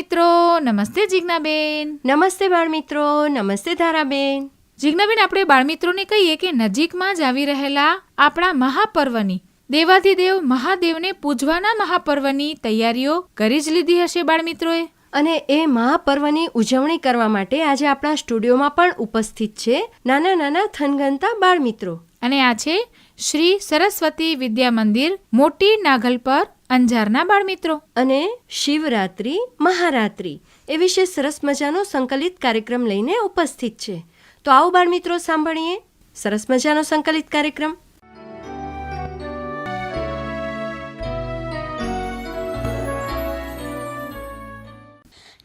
નમસ્તે નમસ્તે જિજ્ઞાબેન. નમસ્તે બાળમિત્રો નમસ્તે ધારાબેન. જિજ્ઞાબેન આપણે બાળમિત્રોને કહીએ કે નજીકમાં જ આવી રહેલા આપણા મહાપર્વની દેવાધિદેવ મહાદેવને પૂજવાના મહાપર્વની તૈયારીઓ કરી જ લીધી હશે બાળમિત્રોએ. અને એ મહાપર્વની ઉજવણી કરવા માટે આજે આપણા સ્ટુડિયોમાં પણ ઉપસ્થિત છે નાના નાના થનગનતા બાળમિત્રો. અને આ છે શ્રી સરસ્વતી વિદ્યા મંદિર મોટી નાગલ પર અંજારના બાળમિત્રો અને શિવરાત્રિ મહારાત્રિ એ વિશે સરસ મજાનો સંકલિત કાર્યક્રમ લઈને ઉપસ્થિત છે તો આવો બાળમિત્રો સાંભળીએ સરસ મજાનો સંકલિત કાર્યક્રમ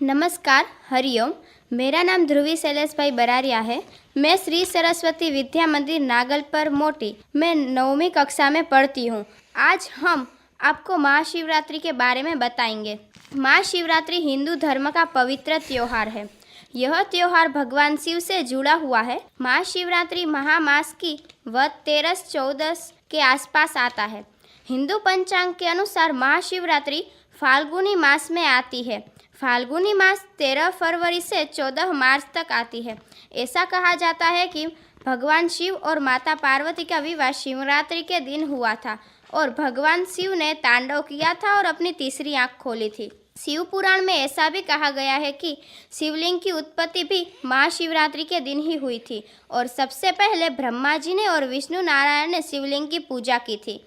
नमस्कार हरिओम मेरा नाम ध्रुवी शैलेश भाई बरारिया है मैं श्री सरस्वती विद्या मंदिर नागल पर मोटी मैं नौवीं कक्षा में पढ़ती हूँ आज हम आपको महाशिवरात्रि के बारे में बताएँगे। महाशिवरात्रि हिंदू धर्म का पवित्र त्योहार है। यह त्योहार भगवान शिव से जुड़ा हुआ है। महाशिवरात्रि महामास की वध, तेरस, चौदस के आसपास आता है। हिंदू पंचांग के अनुसार महाशिवरात्रि फाल्गुनी मास में आती है। फाल्गुनी मास तेरह फरवरी से चौदह मार्च तक आती है। ऐसा कहा जाता है कि भगवान शिव और माता पार्वती का विवाह शिवरात्रि के दिन हुआ था। और भगवान शिव ने तांडव किया था और अपनी तीसरी आँख खोली थी। शिव पुराण में ऐसा भी कहा गया है कि शिवलिंग की उत्पत्ति भी महाशिवरात्रि के दिन ही हुई थी और सबसे पहले ब्रह्मा जी ने और विष्णु नारायण ने शिवलिंग की पूजा की थी।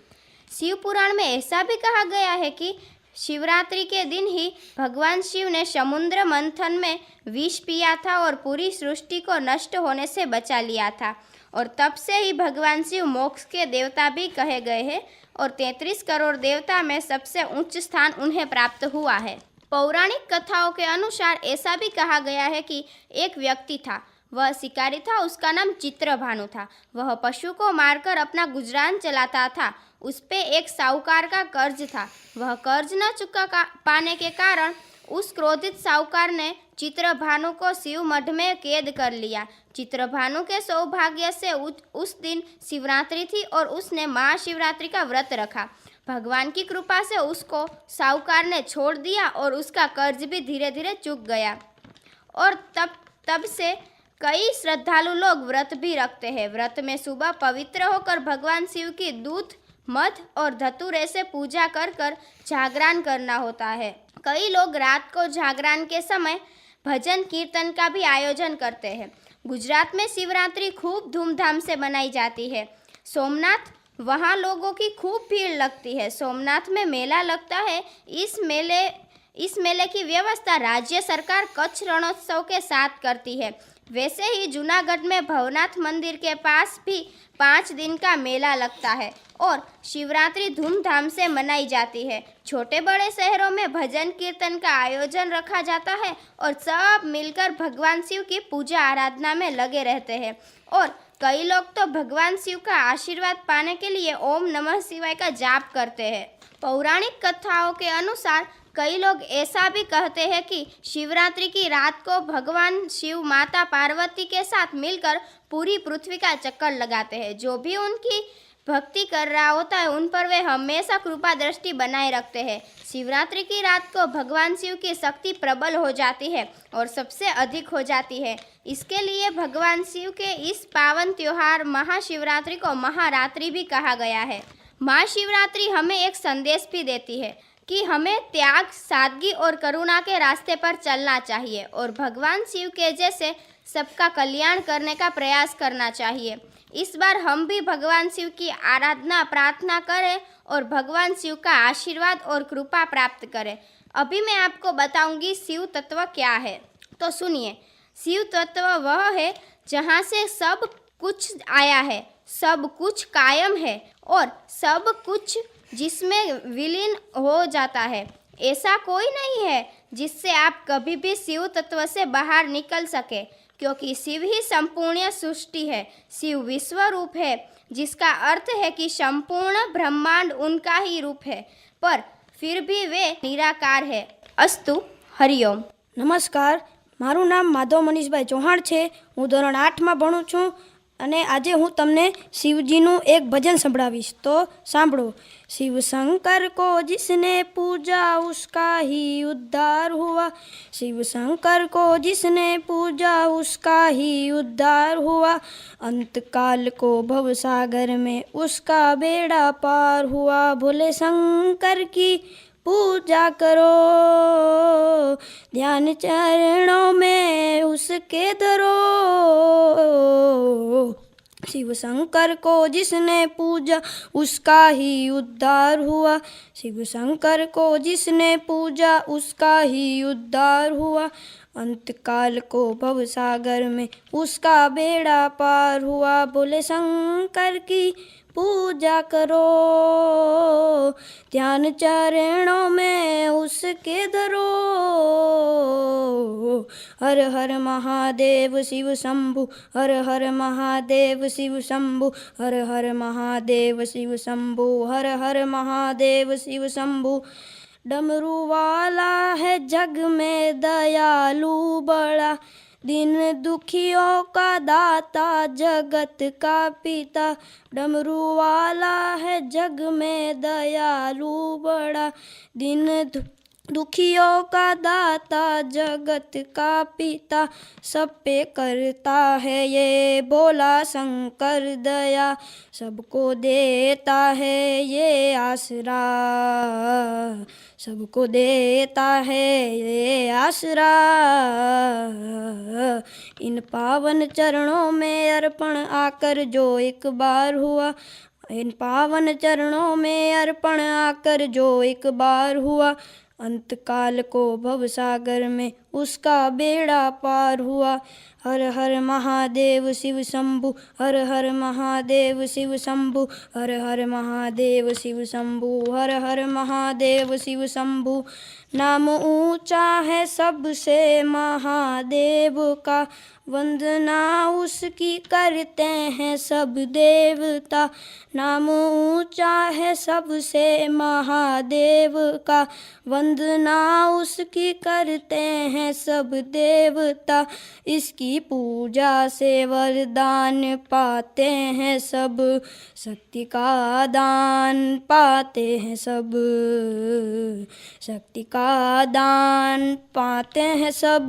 शिव पुराण में ऐसा भी कहा गया है कि शिवरात्रि के दिन ही भगवान शिव ने समुद्र मंथन में विष पिया था और पूरी सृष्टि को नष्ट होने से बचा लिया था और तब से ही भगवान शिव मोक्ष के देवता भी कहे गए हैं। और 33 करोड़ देवता में सबसे उच्च स्थान उन्हें प्राप्त हुआ है। पौराणिक कथाओं के अनुसार ऐसा भी कहा गया है कि एक व्यक्ति था। वह शिकारी था, उसका नाम चित्रभानु था। वह पशु को मारकर अपना गुजरान चलाता था। उस पर एक साहूकार का कर्ज था। वह कर्ज न चुका पाने के कारण उस क्रोधित साहूकार ने चित्रभानु को शिव मठ में कैद कर लिया। चित्रभानु के सौभाग्य से उस- दिन शिवरात्रि थी और उसने महाशिवरात्रि का व्रत रखा। भगवान की कृपा से उसको साहूकार ने छोड़ दिया और उसका कर्ज भी धीरे धीरे चुक गया। और तब तब से कई श्रद्धालु लोग व्रत भी रखते हैं। व्रत में सुबह पवित्र होकर भगवान शिव की दूध मध और धतूरे से पूजा कर कर जागरण करना होता है। कई लोग रात को जागरण के समय भजन कीर्तन का भी आयोजन करते हैं। गुजरात में शिवरात्रि खूब धूमधाम से मनाई जाती है। सोमनाथ, वहाँ लोगों की खूब भीड़ लगती है। सोमनाथ में मेला लगता है। इस मेले इस मेले की व्यवस्था राज्य सरकार कच्छ रणोत्सव के साथ करती है। वैसे ही जूनागढ़ में भवनाथ मंदिर के पास भी पाँच दिन का मेला लगता है और शिवरात्रि धूमधाम से मनाई जाती है। छोटे बड़े शहरों में भजन कीर्तन का आयोजन रखा जाता है और सब मिलकर भगवान शिव की पूजा आराधना में लगे रहते हैं। और कई लोग तो भगवान शिव का आशीर्वाद पाने के लिए ओम नमः शिवाय का जाप करते हैं। पौराणिक कथाओं के अनुसार कई लोग ऐसा भी कहते हैं कि शिवरात्रि की रात को भगवान शिव माता पार्वती के साथ मिलकर पूरी पृथ्वी का चक्कर लगाते हैं। जो भी उनकी भक्ति कर रहा होता है, उन पर वे हमेशा कृपा दृष्टि बनाए रखते हैं। शिवरात्रि की रात को भगवान शिव की शक्ति प्रबल हो जाती है और सबसे अधिक हो जाती है। इसके लिए भगवान शिव के इस पावन त्योहार महाशिवरात्रि को महारात्रि भी कहा गया है। महाशिवरात्रि हमें एक संदेश भी देती है। कि हमें त्याग, सादगी और करुणा के रास्ते पर चलना चाहिए और भगवान शिव के जैसे सबका कल्याण करने का प्रयास करना चाहिए। इस बार हम भी भगवान शिव की आराधना, प्रार्थना करें और भगवान शिव का आशीर्वाद और कृपा प्राप्त करें। अभी मैं आपको बताऊँगी शिव तत्व क्या है। तो सुनिए, शिव तत्व वह है जहाँ से सब कुछ आया है, सब कुछ कायम है और सब कुछ जिसमें विलीन हो जाता है ऐसा कोई नहीं है जिससे आप कभी भी शिव तत्व से बाहर निकल सके क्योंकि शिव ही संपूर्ण सृष्टि है शिव विश्व रूप है जिसका अर्थ है कि संपूर्ण ब्रह्मांड उनका ही रूप है पर फिर भी वे निराकार है अस्तु हरिओम નમસ્કાર મારું નામ માધવ મનીષભાઈ ચૌહાણ છે હું ધોરણ આઠમાં ભણું છું અને આજે હું તમને શિવજીનું એક ભજન સંભળાવીશ તો સાંભળો શિવ શંકર કો जिसने पूजा उसका ही उद्धार हुआ शिव शंकर को जिसने पूजा उसका ही उद्धार हुआ अंत काल को भव सागर में उसका बेड़ा पार हुआ भोले शंकर की पूजा करो। ध्यान चरणों में उसके धरो। शिव शंकर को जिसने पूजा, उसका ही उद्धार हुआ। शिव शंकर को जिसने पूजा, उसका ही उद्धार हुआ। अंतकाल को भव सागर में उसका बेड़ा पार हुआ। बोले शंकर की पूजा करो ध्यान चरणों में उसके धरो हर हर महादेव शिव शंभु हर हर महादेव शिव शंभु हर हर महादेव शिव शंभु हर हर महादेव शिव शंभु डमरू वाला है जग में दयालु बड़ा दिन दुखियों का दाता जगत का पिता डमरू वाला है जग में दयालु बड़ा दिन दु दुखियों का दाता जगत का पिता सब पे करता है ये बोला शंकर दया सबको देता है ये आसरा सबको देता है ये आसरा इन पावन चरणों में अर्पण आकर जो एक बार हुआ इन पावन चरणों में अर्पण आकर जो एक बार हुआ अंत काल को भव सागर में उसका बेड़ा पार हुआ। हर हर महादेव शिव शंभु, हर हर महादेव शिव शंभु, हर हर महादेव शिव शंभु, हर हर महादेव शिव शंभु। नाम ऊँचा है सबसे महादेव का। वंदना उसकी करते हैं सब देवता। नाम ऊँचा है सबसे महादेव का। वंदना उसकी करते हैं सब देवता। इसकी पूजा से वरदान पाते हैं सब। शक्ति का दान पाते हैं सब। शक्ति का दान पाते हैं सब।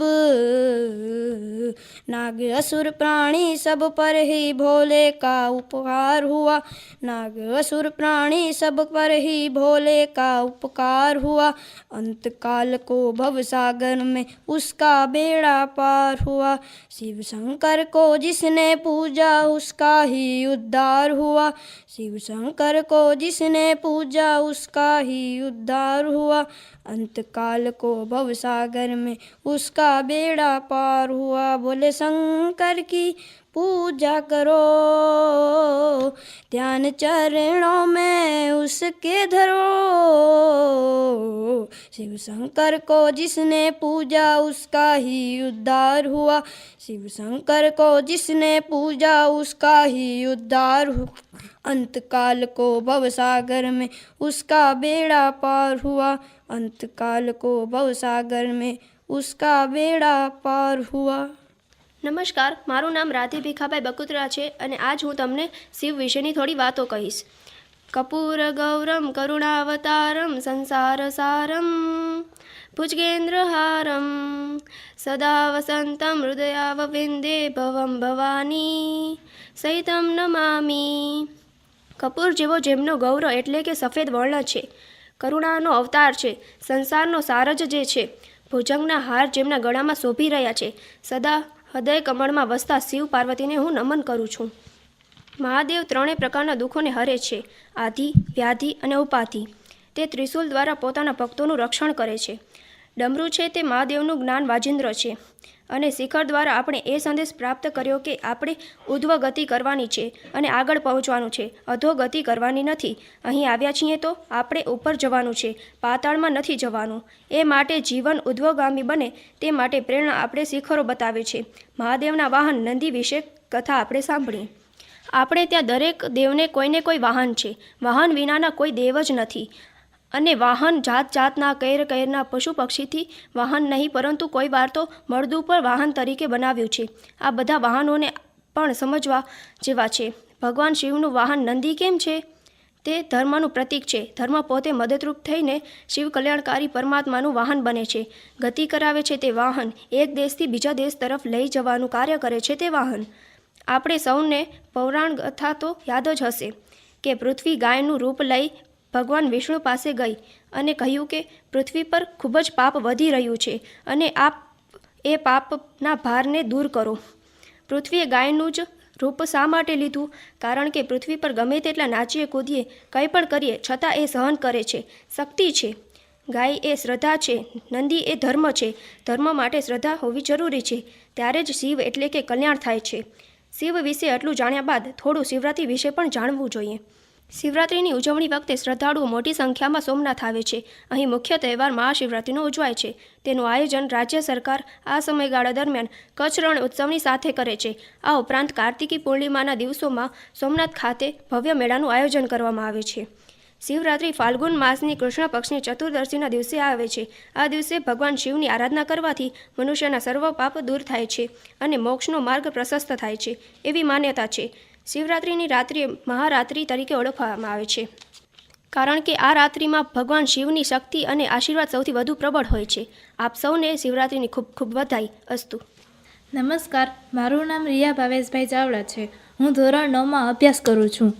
नाग असुर प्राणी सब पर ही भोले का उपकार हुआ। नाग असुर प्राणी सब पर ही भोले का उपकार हुआ। अंत काल को भव सागर में उसका बेड़ा पार हुआ। शिव शंकर को जिसने पूजा, उसका ही उद्धार हुआ। शिव शंकर को जिसने पूजा, उसका ही उद्धार हुआ। अंतकाल को भवसागर में उसका बेड़ा पार हुआ। बोले शंकर की पूजा करो। ध्यान चरणों में उसके धरो। शिव शंकर को जिसने पूजा, उसका ही उद्धार हुआ। शिव शंकर को जिसने पूजा, उसका ही उद्धार हुआ अंतकाल को भवसागर में उसका बेड़ा पार हुआ। अंतकाल को भव सागर में उसका बेड़ा पार हुआ। નમસ્કાર, મારું નામ રાધે ભીખાભાઈ બકુત્રા છે અને આજ હું તમને શિવ વિશેની થોડી વાતો કહીશ. કપૂર, ગૌરમ, કરુણાવતારમ, સંસાર સારમ ભુજગેન્દ્રહારમ સદા વસંતમ હૃદયાવવિંદે ભવમ ભવાની સહિતમ નમામી. કપૂર જેવો જેમનો ગૌરવ એટલે કે સફેદ વર્ણ છે. કરુણાનો અવતાર છે, સંસારનો સારજ જે છે, ભુજંગના હાર જેમના ગળામાં શોભી રહ્યા છે, સદા હૃદય કમળમાં વસતા શિવ પાર્વતીને હું નમન કરું છું. મહાદેવ ત્રણેય પ્રકારના દુઃખોને હરે છે. આધિ, વ્યાધિ અને ઉપાધિ. તે ત્રિશુલ દ્વારા પોતાના ભક્તોનું રક્ષણ કરે છે. ડમરું છે તે મહાદેવનું જ્ઞાન વાજિંદ્ર છે. અને શિખર દ્વારા આપણે એ સંદેશ પ્રાપ્ત કર્યો કે આપણે ઉધ્વ ગતિ કરવાની છે અને આગળ પહોંચવાનું છે. અધો ગતિ કરવાની નથી. અહીં આવ્યા છીએ તો આપણે ઉપર જવાનું છે. પાતાળમાં નથી જવાનું. એ માટે જીવન ઉધ્વગામી બને તે માટે પ્રેરણા આપણે શિખરો બતાવે છે. મહાદેવના વાહન નંદી વિશે કથા આપણે સાંભળી. આપણે ત્યાં દરેક દેવને કોઈને કોઈ વાહન છે. વાહન વિનાના કોઈ દેવ જ નથી. અને વાહન જાત જાતના કૈર કૈરના પશુ પક્ષીથી વાહન નહીં, પરંતુ કોઈ વાર તો મળદુ પર વાહન તરીકે બનાવ્યું છે. આ બધા વાહનોને પણ સમજવા જેવા છે. ભગવાન શિવનું વાહન નંદી કેમ છે? તે ધર્મનું પ્રતીક છે. ધર્મ પોતે મદદરૂપ થઈને શિવ કલ્યાણકારી પરમાત્માનું વાહન બને છે. ગતિ કરાવે છે તે વાહન. એક દેશથી બીજા દેશ તરફ લઈ જવાનું કાર્ય કરે છે તે વાહન. આપણે સૌને પૌરાણ કથા તો યાદ જ હશે કે પૃથ્વી ગાયનું રૂપ લઈ ભગવાન વિષ્ણુ પાસે ગઈ અને કહ્યું કે પૃથ્વી પર ખૂબ જ પાપ વધી રહ્યું છે અને આપ એ પાપના ભારને દૂર કરો. પૃથ્વીએ ગાયનું જ રૂપ શા માટે લીધું? કારણ કે પૃથ્વી પર ગમે તેટલા નાચીએ કૂદીએ કંઈ પણ કરીએ છતાં એ સહન કરે છે, શક્તિ છે. ગાય એ શ્રદ્ધા છે, નંદી એ ધર્મ છે. ધર્મ માટે શ્રદ્ધા હોવી જરૂરી છે. ત્યારે જ શિવ એટલે કે કલ્યાણ થાય છે. શિવ વિશે આટલું જાણ્યા બાદ થોડું શિવરાત્રિ વિશે પણ જાણવું જોઈએ. શિવરાત્રિની ઉજવણી વખતે શ્રદ્ધાળુઓ મોટી સંખ્યામાં સોમનાથ આવે છે. અહીં મુખ્ય તહેવાર મહાશિવરાત્રિનો ઉજવાય છે. તેનું આયોજન રાજ્ય સરકાર આ સમયગાળા દરમિયાન કચ્છ રણ ઉત્સવની સાથે કરે છે. આ ઉપરાંત કાર્તિકી પૂર્ણિમાના દિવસોમાં સોમનાથ ખાતે ભવ્ય મેળાનું આયોજન કરવામાં આવે છે. શિવરાત્રિ ફાલ્ગુન માસની કૃષ્ણ પક્ષની ચતુર્દશીના દિવસે આવે છે. આ દિવસે ભગવાન શિવની આરાધના કરવાથી મનુષ્યના સર્વ પાપ દૂર થાય છે અને મોક્ષનો માર્ગ પ્રશસ્ત થાય છે. એવી માન્યતા છે. શિવરાત્રિની રાત્રિ મહારાત્રિ તરીકે ઓળખવામાં આવે છે. કારણ કે આ રાત્રિમાં ભગવાન શિવની શક્તિ અને આશીર્વાદ સૌથી વધુ પ્રબળ હોય છે. આપ સૌને શિવરાત્રિની ખૂબ ખૂબ વધાઈ અસ્તુ. નમસ્કાર, મારું નામ રિયા ભાવેશભાઈ ચાવડા છે. હું ધોરણ નવમાં અભ્યાસ કરું છું.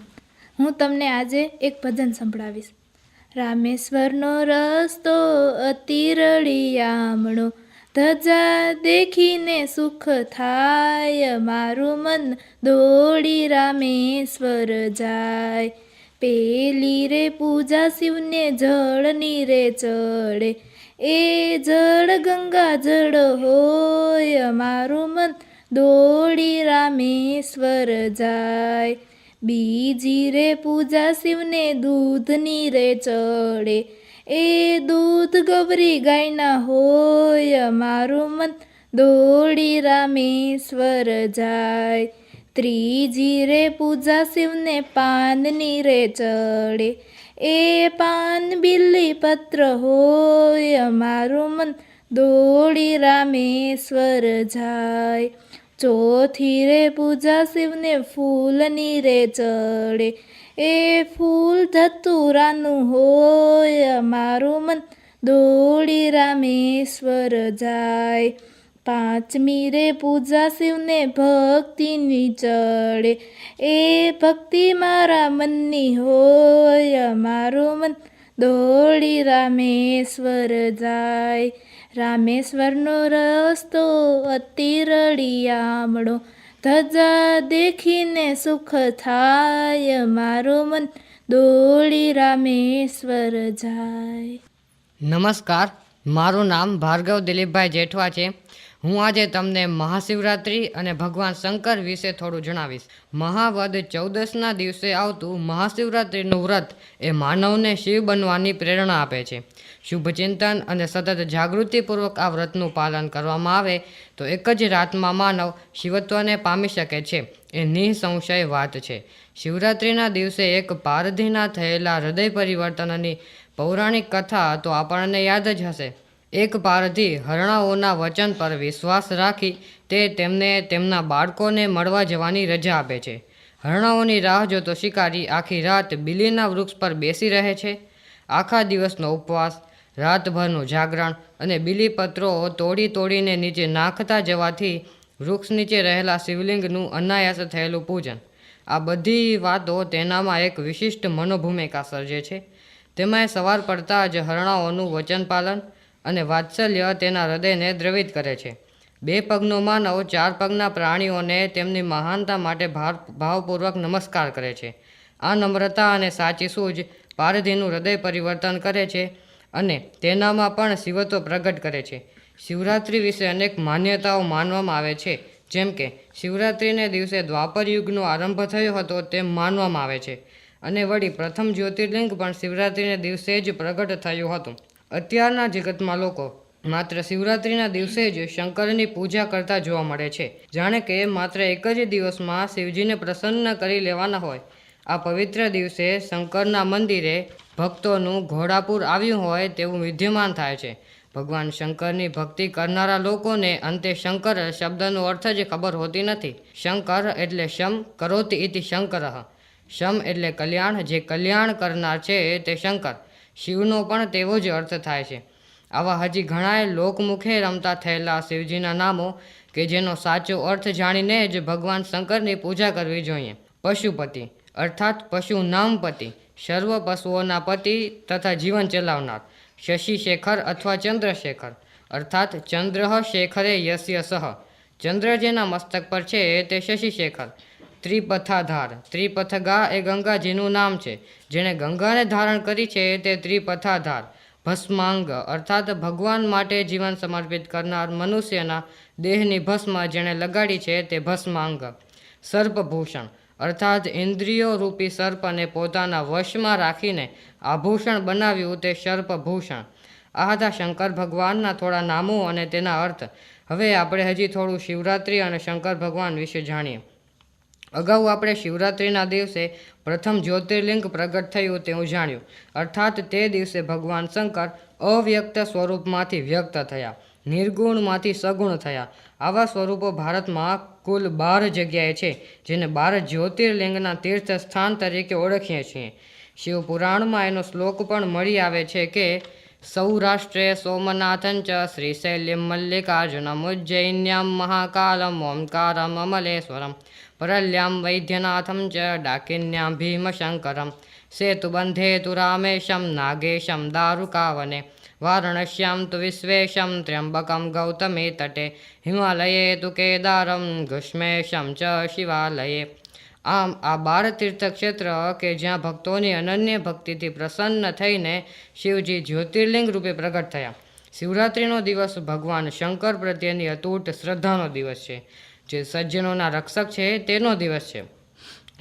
હું તમને આજે એક ભજન સંભળાવીશ. રામેશ્વરનો રસ્તો અતિ રળિયામણો ધજા દેખીને સુખ થાય, મારું મન દોડી રામેશ્વર જાય. પેલી રે પૂજા શિવને જળની રે ચડે. એ જળ ગંગા જળ હોય, મારું મન દોડી રામેશ્વર જાય. બીજી રે પૂજા શિવને દૂધની રે ચડે. એ દૂધ ગૌરી ગાયના હોય, મારું મન દોડી રામેશ્વર જાય. ત્રીજી રે પૂજા શિવને પાનની રે ચડે. એ પાન બિલ્લી પત્ર હોય, મારું મન દોડી રામેશ્વર જાય. ચોથી રે પૂજા શિવને ફૂલની રે ચડે. એ ફૂલ ધતુરાનું હોય, મારું મન દોડી રામેશ્વર જાય. પાંચમી રે પૂજા શિવને ભક્તિની ચડે. એ ભક્તિ મારા મનની હોય, મારું મન દોડી રામેશ્વર જાય. રામેશ્વરનો રસ્તો અતિ રળિયામણો ધજા દેખીને સુખ થાય, મારું મન દોડી રામેશ્વર જાય. નમસ્કાર, મારું નામ ભાર્ગવ દિલીપભાઈ જેઠવા છે. હું આજે તમને મહાશિવરાત્રિ અને ભગવાન શંકર વિશે થોડું જણાવીશ. મહાવદ ચૌદસના દિવસે આવતું મહાશિવરાત્રિનું વ્રત એ માનવને શિવ બનવાની પ્રેરણા આપે છે. શુભ ચિંતન અને સતત જાગૃતિપૂર્વક આ વ્રતનું પાલન કરવામાં આવે તો એક જ રાતમાં માનવ શિવત્વને પામી શકે છે. એ નિઃસંશય વાત છે. શિવરાત્રિના દિવસે એક પારધીના થયેલા હૃદય પરિવર્તનની પૌરાણિક કથા તો આપણને યાદ જ હશે. એક પારધી હરણાઓના વચન પર વિશ્વાસ રાખી તે તેમને તેમના બાળકોને મળવા જવાની રજા આપે છે. હરણાઓની રાહ જોતો શિકારી આખી રાત બિલીના વૃક્ષ પર બેસી રહે છે. આખા દિવસનો ઉપવાસ રાતભરનું જાગરણ અને બીલીપત્રો તોડી તોડીને નીચે નાખતા જવાથી વૃક્ષ નીચે રહેલા શિવલિંગનું અનાયાસ થયેલું પૂજન. આ બધી વાતો તેનામાં એક વિશિષ્ટ મનોભૂમિકા સર્જે છે. તેમાં સવાર પડતા જ હરણાઓનું વચનપાલન અને વાત્સલ્ય તેના હૃદયને દ્રવિત કરે છે. બે પગનો માનવ ચાર પગના પ્રાણીઓને તેમની મહાનતા માટે ભાર, ભાવપૂર્વક નમસ્કાર કરે છે. આ નમ્રતા અને સાચી સૂઝ પારધીનું હૃદય પરિવર્તન કરે છે. અને તેનામાં પણ શિવત્વ પ્રગટ કરે છે. શિવરાત્રિ વિશે અનેક માન્યતાઓ માનવામાં આવે છે. જેમ કે, શિવરાત્રિને દિવસે દ્વાપર યુગનો આરંભ થયો હતો તેમ માનવામાં આવે છે. અને વળી પ્રથમ જ્યોતિર્લિંગ પણ શિવરાત્રિને દિવસે જ પ્રગટ થયું હતું. અત્યારના જગતમાં લોકો માત્ર શિવરાત્રિના દિવસે જ શંકરની પૂજા કરતા જોવા મળે છે. જાણે કે માત્ર એક જ દિવસમાં શિવજીને પ્રસન્ન કરી લેવાના હોય. આ પવિત્ર દિવસે શંકરના મંદિરે ભક્તોનું ઘોડાપુર આવ્યું હોય તેવું વિદ્યમાન થાય છે. ભગવાન શંકરની ભક્તિ કરનારા લોકોને અંતે શંકર શબ્દનો અર્થ જ ખબર હોતી નથી. શંકર એટલે શમ કરોતિ ઇતિ શંકર. શમ એટલે કલ્યાણ, જે કલ્યાણ કરનાર છે તે શંકર. શિવનો પણ તેવો જ અર્થ થાય છે. આવા હજી ઘણાય લોકમુખે રમતા થયેલા શિવજીના નામો કે જેનો સાચો અર્થ જાણીને જ ભગવાન શંકરની પૂજા કરવી જોઈએ. પશુપતિ. અર્થાત પશુ નામપતિ સર્વ પશુઓના પતિ તથા જીવન ચલાવનાર શશિશેખર અથવા ચંદ્રશેખર અર્થાત ચંદ્ર શેખરે યસ્ય સહ. ચંદ્ર જેના મસ્તક પર છે તે શશિશેખર ત્રિપથાધાર. ત્રિપથગા એ ગંગાજીનું નામ છે. જેણે ગંગાને ધારણ કરી છે તે ત્રિપથાધાર. ભસ્માંગ. અર્થાત ભગવાન માટે જીવન સમર્પિત કરનાર મનુષ્યના દેહની ભસ્મ જેણે લગાડી છે તે ભસ્માંગ. સર્પભૂષણ. અર્થાત ઇન્દ્રિયો રૂપી સર્પને પોતાના વશમાં રાખીને આભૂષણ બનાવ્યું તે સર્પભૂષણ. આ હતા શંકર ભગવાનના થોડા નામો અને તેના અર્થ. હવે આપણે હજી થોડું શિવરાત્રિ અને શંકર ભગવાન વિશે જાણીએ. અગાઉ આપણે શિવરાત્રિના દિવસે પ્રથમ જ્યોતિર્લિંગ પ્રગટ થયું તેવું જાણ્યું. અર્થાત તે દિવસે ભગવાન શંકર અવ્યક્ત સ્વરૂપમાંથી વ્યક્ત થયા. નિર્ગુણમાંથી સગુણ થયા. આવા સ્વરૂપો ભારતમાં કુલ બાર જગ્યાએ છે, જેને બાર જ્યોતિર્લિંગના તીર્થ સ્થાન તરીકે ઓળખીએ છીએ. શિવપુરાણમાં એનો શ્લોક પણ મળી આવે છે કે, સૌરાષ્ટ્રે સોમનાથં ચ શ્રીશૈલ્યમ મલ્લિકાર્જુનમ ઉજ્જૈન્યામ મહાકાલમ ઓમકારમ અમલેશ્વરમ પરલ્યામ વૈદ્યનાથમ ચ ડાકિન્યામ ભીમશંકરમ સેતુબંધેતુ રામેશમ નાગેશમ દારુકાવને વારાણસ્યામ તુ વિશ્વેશમ ત્ર્યંબકમ ગૌતમે તટે હિમાલયે તુ કેદારમ ઘુષ્મેશમ ચ શિવાલયે આમ આ બાર તીર્થક્ષેત્ર કે જ્યાં ભક્તોની અનન્ય ભક્તિથી પ્રસન્ન થઈને શિવજી જ્યોતિર્લિંગ રૂપે પ્રગટ થયા। શિવરાત્રિનો દિવસ ભગવાન શંકર પ્રત્યેની અતૂટ શ્રદ્ધાનો દિવસ છે, જે સજ્જનોના રક્ષક છે, તેનો દિવસ છે।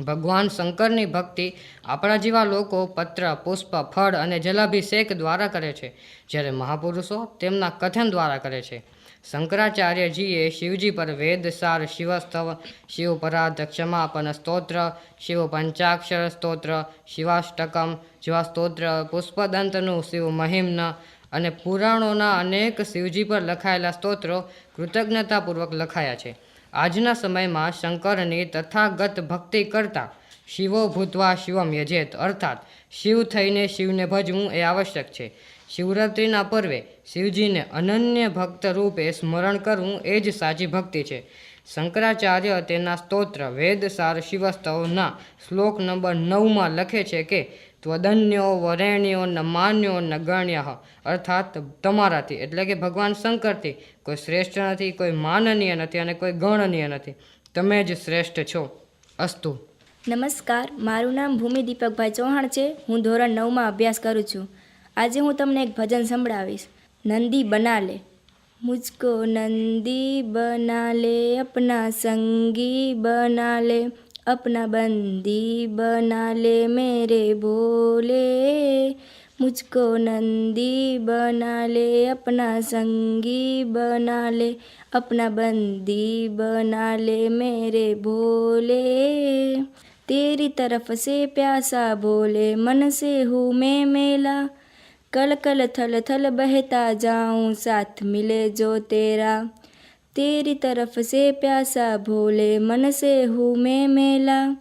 ભગવાન શંકરની ભક્તિ આપણા જેવા લોકો પત્ર, પુષ્પ, ફળ અને જલાભિષેક દ્વારા કરે છે. જ્યારે મહાપુરુષો તેમના કથન દ્વારા કરે છે. શંકરાચાર્યજીએ શિવજી પર વેદસાર શિવસ્તવ, શિવપરાધ, ક્ષમાપન, સ્તોત્ર શિવ પંચાક્ષર સ્તોત્ર, શિવાષ્ટકમ જેવા સ્તોત્ર પુષ્પદંતનું શિવ મહિમ્ન અને પુરાણોના અનેક શિવજી પર લખાયેલા સ્તોત્રો કૃતજ્ઞતાપૂર્વક લખાયા છે. આજના સમયમાં શંકરની તથાગત ભક્તિ કરતાં શિવો ભૂતવા શિવમ યજેત. અર્થાત, શિવ થઈને શિવને ભજવું એ આવશ્યક છે. શિવરાત્રિના પર્વે શિવજીને અનન્ય ભક્ત રૂપે સ્મરણ કરવું એ જ સાચી ભક્તિ છે. શંકરાચાર્ય તેના સ્તોત્ર વેદસાર શિવસ્તવના શ્લોક નંબર નવમાં લખે છે કે ત્વદન્યો, વરેણ્યો ન માન્યો ન ગણ્ય અર્થાત તમારાથી. એટલે કે ભગવાન શંકરથી. કોઈ શ્રેષ્ઠ નથી, કોઈ માનનીય નથી અને કોઈ ગણનીય નથી. તમે જ શ્રેષ્ઠ છો. અસ્તુ. નમસ્કાર, મારું નામ ભૂમિ દીપકભાઈ ચૌહાણ છે. હું ધોરણ નવમાં અભ્યાસ કરું છું. આજે હું તમને એક ભજન સંભળાવીશ. નંદી બના લે મુझको નંદી બના લે અપના સંગી બના લે अपना बंदी बना ले मेरे भोले मुझको नंदी बना ले, अपना संगी बना ले, अपना बंदी बना ले मेरे भोले तेरी तरफ़ से प्यासा बोले, मन से हूँ मैं मेला। कल कल थल थल बहता जाऊँ, साथ मिले जो तेरा। तेरी तरफ़ से प्यासा भोले मन से हूँ मैं मेला।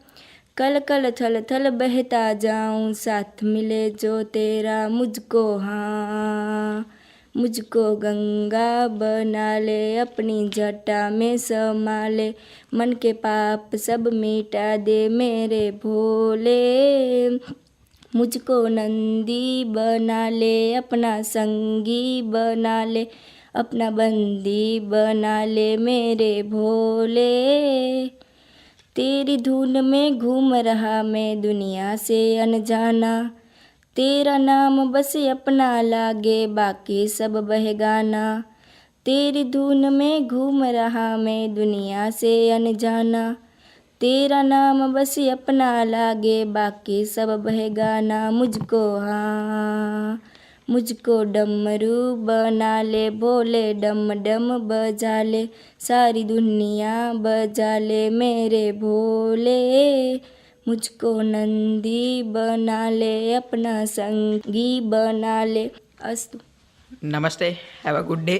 कल कल थल थल बहता जाऊँ, साथ मिले जो तेरा, मुझको हाँ। मुझको गंगा बना ले, अपनी जटा में समा ले मन के पाप सब मिटा दे मेरे भोले। मुझको नंदी बना ले, अपना संगी बना ले। अपना बंदी बना ले मेरे भोले। तेरी धुन में घूम रहा मैं दुनिया से अनजाना। तेरा नाम बस अपना लागे, बाकी सब बहगाना तेरी धुन में घूम रहा मैं दुनिया से अनजाना। तेरा नाम बस अपना लागे, बाकी सब बहगाना मुझको हाँ મુજકો ડમરૂ બના લે બોલે ડમ ડમ બજા લે સારી દુનિયા બજા લે મેરે ભોલે. મુજકો નંદી બના લે અપના સંગી બના લે અસ્તુ. નમસ્તે have a good day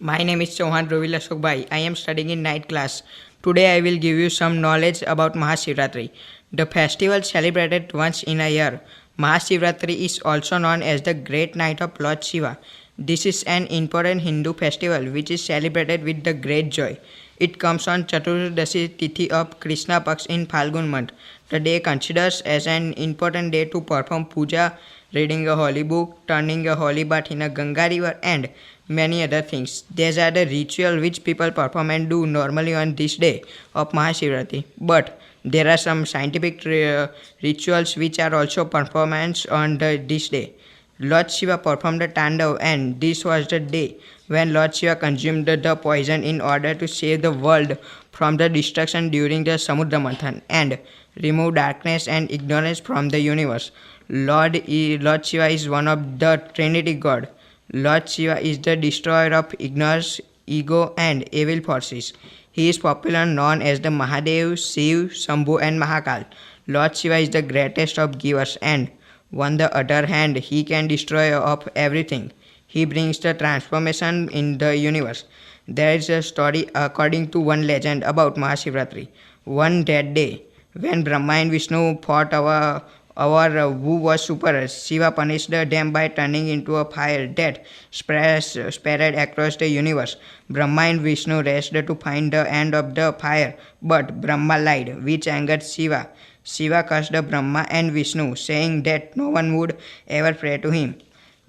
my name is Chauhan Rovil Ashokbhai I am studying in night class today I will give you some knowledge about Mahashivratri the festival celebrated once in a year Mahashivratri is also known as the Great Night of Lord Shiva. This is an important Hindu festival which is celebrated with the great joy. It comes on Chaturdashi Tithi of Krishna Paksh in Falgun month. The day considers as an important day to perform puja, reading a holy book, turning a holy bath in a Ganga river, and many other things. These are the ritual which people perform and do normally on this day of Mahashivratri. But there are some scientific uh, rituals which are also performed on the, this day. Lord Shiva performed a tandav, and this was the day when Lord Shiva consumed the, the poison in order to save the world from the destruction during the Samudra Manthan and remove darkness and ignorance from the universe. Lord, Lord Shiva is one of the Trinity God. Lord Shiva is the destroyer of ignorance, ego, and evil forces. He is popularly known as the Mahadev, Shiv, Shambhu, and Mahakal. Lord Shiva is the greatest of givers, and on the other hand, he can destroy of everything. He brings the transformation in the universe. There is a story according to one legend about Mahashivratri. One that day, when Brahma and Vishnu fought our our uh, who was super Shiva punished them by turning into a fire that spread, spread across the universe. Brahma and Vishnu raced to find the end of the fire, but Brahma lied, which angered Shiva. Shiva cursed Brahma and Vishnu, saying that no one would ever pray to him.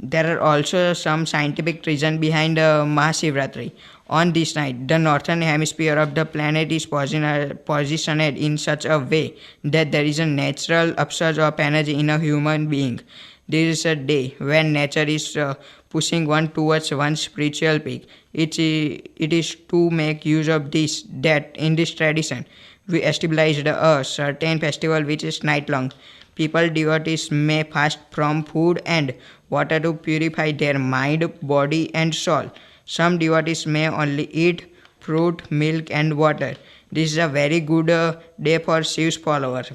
There are also some scientific reason behind uh, Mahashivratri. On this night, the northern hemisphere of the planet is posi- positioned in such a way that there is a natural upsurge of energy in a human being. This is a day when nature is uh, pushing one towards one spiritual peak. It is, it is to make use of this that in this tradition we established a certain festival which is night long. People devotees may fast from food and water to purify their mind, body, and soul. Some devotees may only eat fruit, milk, and water. This is a very good uh, day for Shiv's followers.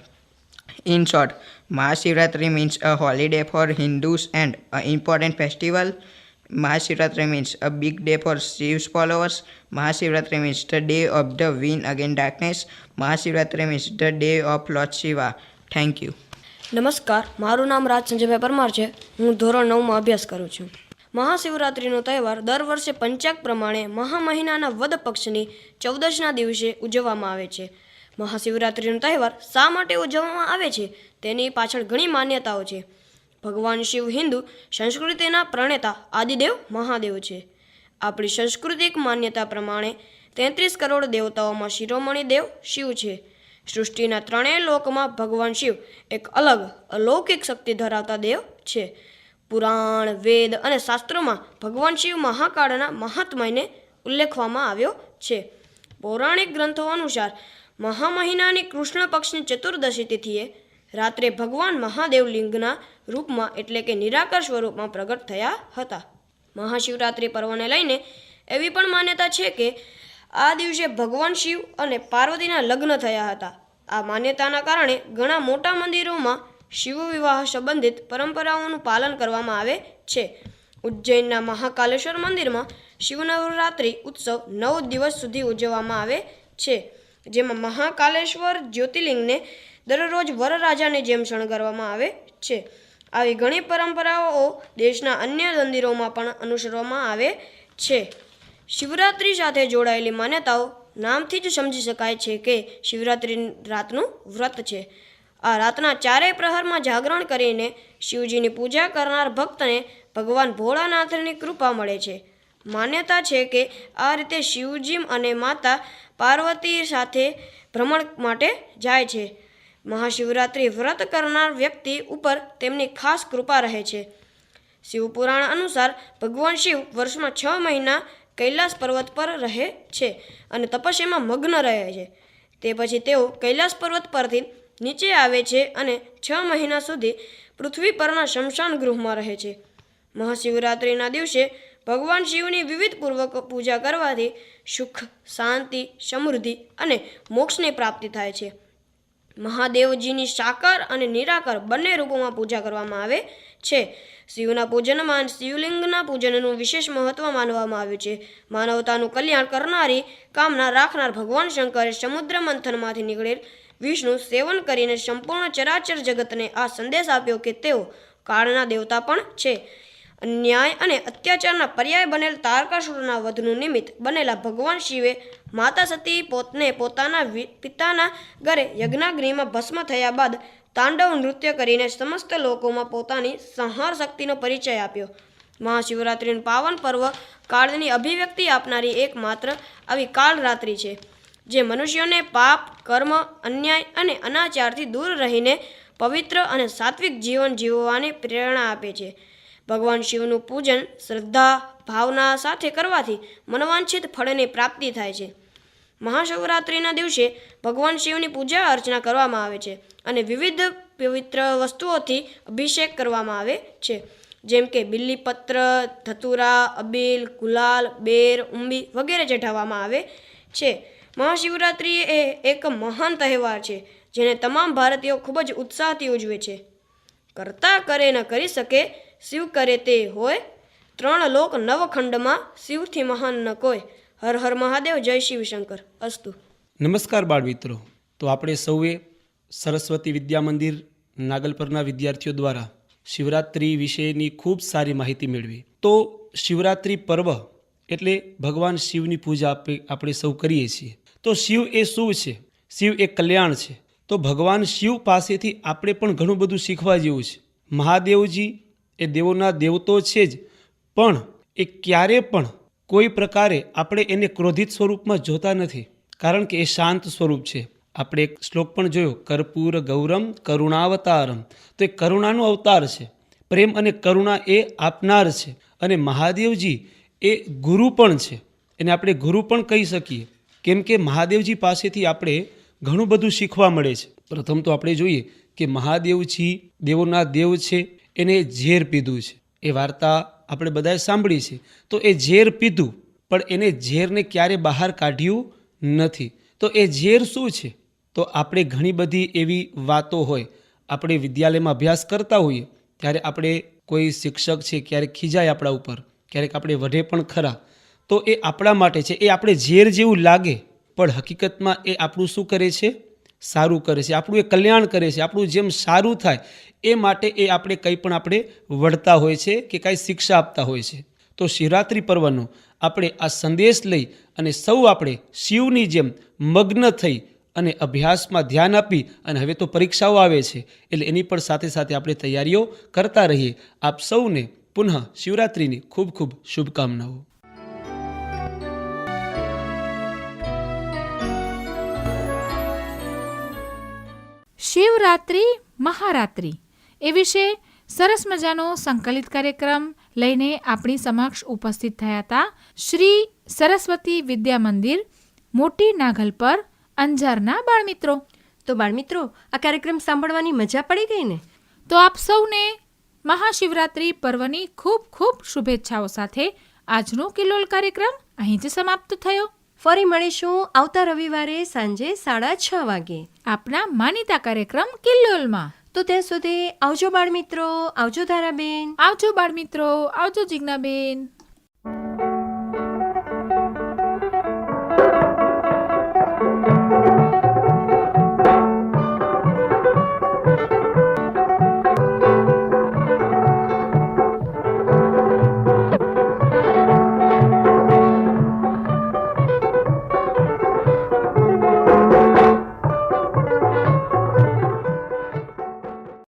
In short, Mahashivratri means a holiday for Hindus and an important festival. Mahashivratri means a big day for Shiv's followers. Mahashivratri means the day of the win against darkness. Mahashivratri means the day of Lord Shiva. Thank you. નમસ્કાર, મારું નામ રાજ સંજયભાઈ પરમાર છે. હું ધોરણ નવમાં અભ્યાસ કરું છું. મહાશિવરાત્રિનો તહેવાર દર વર્ષે પંચાગ પ્રમાણે મહા મહિનાના વદ પક્ષની ચૌદશના દિવસે ઉજવવામાં આવે છે. મહાશિવરાત્રિનો તહેવાર શા માટે ઉજવવામાં આવે છે? તેની પાછળ ઘણી માન્યતાઓ છે. ભગવાન શિવ હિન્દુ સંસ્કૃતિના પ્રણેતા આદિદેવ મહાદેવ છે. આપણી સાંસ્કૃતિક માન્યતા પ્રમાણે તેત્રીસ કરોડ દેવતાઓમાં શિરોમણી દેવ શિવ છે. સૃષ્ટિના ત્રણેય લોકમાં ભગવાન શિવ એક અલગ અલૌકિક શક્તિ ધરાવતા દેવ છે. પુરાણ, વેદ અને શાસ્ત્રોમાં ભગવાન શિવ મહાકાળના મહાત્મયને ઉલ્લેખવામાં આવ્યો છે. પૌરાણિક ગ્રંથો અનુસાર મહામહિનાની કૃષ્ણ પક્ષની ચતુર્દશી તિથિએ રાત્રે ભગવાન મહાદેવ લિંગના રૂપમાં એટલે કે નિરાકાર સ્વરૂપમાં પ્રગટ થયા હતા. મહાશિવરાત્રિ પર્વને લઈને એવી પણ માન્યતા છે કે આ દિવસે ભગવાન શિવ અને પાર્વતીના લગ્ન થયા હતા. આ માન્યતાના કારણે ઘણા મોટા મંદિરોમાં શિવ વિવાહ સંબંધિત પરંપરાઓનું પાલન કરવામાં આવે છે. ઉજ્જૈનના મહાકાલેશ્વર મંદિરમાં શિવનવરાત્રિ ઉત્સવ નવ દિવસ સુધી ઉજવવામાં આવે છે. જેમાં મહાકાલેશ્વર જ્યોતિર્લિંગને દરરોજ વરરાજાની જેમ શણગારવામાં આવે છે. આવી ઘણી પરંપરાઓ દેશના અન્ય મંદિરોમાં પણ અનુસરવામાં આવે છે. શિવરાત્રિ સાથે જોડાયેલી માન્યતાઓ નામથી જ સમજી શકાય છે કે શિવરાત્રિ રાતનું વ્રત છે. આ રાતના ચારેય પ્રહરમાં જાગરણ કરીને શિવજીની પૂજા કરનાર ભક્તને ભગવાન ભોળાનાથની કૃપા મળે છે. માન્યતા છે કે આ રીતે શિવજી અને માતા પાર્વતી સાથે ભ્રમણ માટે જાય છે. મહાશિવરાત્રિ વ્રત કરનાર વ્યક્તિ ઉપર તેમની ખાસ કૃપા રહે છે. શિવપુરાણ અનુસાર ભગવાન શિવ વર્ષમાં છ મહિના કૈલાસ પર્વત પર રહે છે અને તપસ્યામાં મગ્ન રહે છે. તે પછી તેઓ કૈલાસ પર્વત પરથી નીચે આવે છે અને છ મહિના સુધી પૃથ્વી પરના શમશાન ગૃહમાં રહે છે. મહાશિવરાત્રિના દિવસે ભગવાન શિવની વિવિધ પૂર્વક પૂજા કરવાથી સુખ, શાંતિ, સમૃદ્ધિ અને મોક્ષની પ્રાપ્તિ થાય છે. મહાદેવજીની સાકાર અને નિરાકાર બંને રૂપોમાં પૂજા કરવામાં આવે છે. શિવના પૂજનમાં શિવલિંગના પૂજનનું વિશેષ મહત્વ માનવામાં આવ્યું છે. માનવતાનું કલ્યાણ કરનારી કામના રાખનાર ભગવાન શંકરે સમુદ્ર મંથનમાંથી નીકળેલ વિષ્ણુ સેવન કરીને સંપૂર્ણ ચરાચર જગતને આ સંદેશ આપ્યો કે તેઓ કાળના દેવતા પણ છે. અન્યાય અને અત્યાચારના પર્યાય બનેલ તારકાસુરના વધનું નિમિત્ત બનેલા ભગવાન શિવે માતા સતી પોતને પોતાના પિતાના ઘરે યજ્ઞાગ્નિમાં ભસ્મ થયા બાદ તાંડવ નૃત્ય કરીને સમસ્ત લોકોમાં પોતાની સંહાર શક્તિનો પરિચય આપ્યો. મહાશિવરાત્રિનું પાવન પર્વ કાળની અભિવ્યક્તિ આપનારી એકમાત્ર આવી કાળરાત્રિ છે, જે મનુષ્યોને પાપ, કર્મ, અન્યાય અને અનાચારથી દૂર રહીને પવિત્ર અને સાત્વિક જીવન જીવવાની પ્રેરણા આપે છે. ભગવાન શિવનું પૂજન, શ્રદ્ધા, ભાવના સાથે કરવાથી મનવાંછિત ફળની પ્રાપ્તિ થાય છે. મહાશિવરાત્રિના દિવસે ભગવાન શિવની પૂજા અર્ચના કરવામાં આવે છે અને વિવિધ પવિત્ર વસ્તુઓથી અભિષેક કરવામાં આવે છે. જેમ કે બિલ્લીપત્ર ધતુરા, અબીલ, ગુલાલ, બેર ઉંબી વગેરે ચઢાવવામાં આવે છે. મહાશિવરાત્રિ એ એક મહાન તહેવાર છે, જેને તમામ ભારતીયો ખૂબ જ ઉત્સાહથી ઉજવે છે. કરતા કરે ન કરી શકે, શિવ કરે તે હોય. ત્રણ લોક નવખંડમાં શિવથી મહાન ન કોઈ. હર હર મહાદેવ, જય શિવશંકર અસ્તુ. નમસ્કાર બાળ મિત્રો તો આપણે સૌએ સરસ્વતી વિદ્યા મંદિર નાગલપરના વિદ્યાર્થીઓ દ્વારા શિવરાત્રિ વિશેની ખૂબ સારી માહિતી મેળવી. તો શિવરાત્રિ પર્વ એટલે ભગવાન શિવની પૂજા આપણે સૌ કરીએ છીએ. તો શિવ એ શું છે? શિવ એ કલ્યાણ છે. તો ભગવાન શિવ પાસેથી આપણે પણ ઘણું બધું શીખવા જેવું છે. મહાદેવજી એ દેવોના દેવ તો છે જ, પણ એ ક્યારે પણ કોઈ પ્રકારે આપણે એને ક્રોધિત સ્વરૂપમાં જોતા નથી, કારણ કે એ શાંત સ્વરૂપ છે. આપણે એક શ્લોક પણ જોયો, કર્પૂર ગૌરમ કરુણાવતારમ. તો એ કરુણાનો અવતાર છે. પ્રેમ અને કરુણા એ આપનાર છે અને મહાદેવજી એ ગુરુ પણ છે. એને આપણે ગુરુ પણ કહી શકીએ. કેમ કે મહાદેવજી પાસેથી આપણે ઘણું બધું શીખવા મળે છે. પ્રથમ તો આપણે જોઈએ કે મહાદેવજી દેવોના દેવ છે, એને ઝેર પીધું છે. એ વાર્તા આપણે બધાએ સાંભળી છે. તો એ ઝેર પીધું, પણ એને ઝેરને ક્યારે બહાર કાઢ્યું નથી. તો એ ઝેર શું છે? તો આપણે ઘણી બધી એવી વાતો હોય, આપણે વિદ્યાલયમાં અભ્યાસ કરતા હોઈએ, ત્યારે આપણે કોઈ શિક્ષક છે, ક્યારેક ખીજાય આપણા ઉપર, ક્યારેક આપણે વઢે પણ ખરા. તો એ આપણા માટે છે. એ આપણે ઝેર જેવું લાગે, પણ હકીકતમાં એ આપણું શું કરે છે? સારું કરે છે, આપણું એ કલ્યાણ કરે છે, આપણું જેમ સારું થાય એ માટે એ આપણે કંઈ પણ આપણે વળતા હોય છે કે કાંઈ શિક્ષા આપતા હોય છે. તો શિવરાત્રિ પર્વનો આપણે આ સંદેશ લઈ અને સૌ આપણે શિવની જેમ મગ્ન થઈ અને અભ્યાસમાં ધ્યાન આપી અને હવે તો પરીક્ષાઓ આવે છે, એટલે એની પણ સાથે સાથે આપણે તૈયારીઓ કરતા રહીએ. આપ સૌને પુનઃ શિવરાત્રિની ખૂબ ખૂબ શુભકામનાઓ. શિવરાત્રિ મહારાત્રિ. એ વિશે સરસ મજાનો સંકલિત કાર્યક્રમ લઈને આપણી સમક્ષ ઉપસ્થિત થયા હતા શ્રી સરસ્વતી વિદ્યા મંદિર મોટી નાગલ પર અંજારના બાળમિત્રો. તો બાળમિત્રો આ કાર્યક્રમ સાંભળવાની મજા પડી ગઈ ને? તો આપ સૌને મહાશિવરાત્રિ પર્વની ખૂબ ખૂબ શુભેચ્છાઓ સાથે આજનો કિલોલ કાર્યક્રમ અહીં જ સમાપ્ત થયો. ફરી મળીશું આવતા રવિવારે સાંજે સાડા છ વાગે. આપના માનીતા કાર્યક્રમ કિલ્લોલમાં. તો ત્યાં સુધી આવજો બાળમિત્રો આવજો ધારાબેન. આવજો બાળમિત્રો આવજો જિજ્ઞાબેન.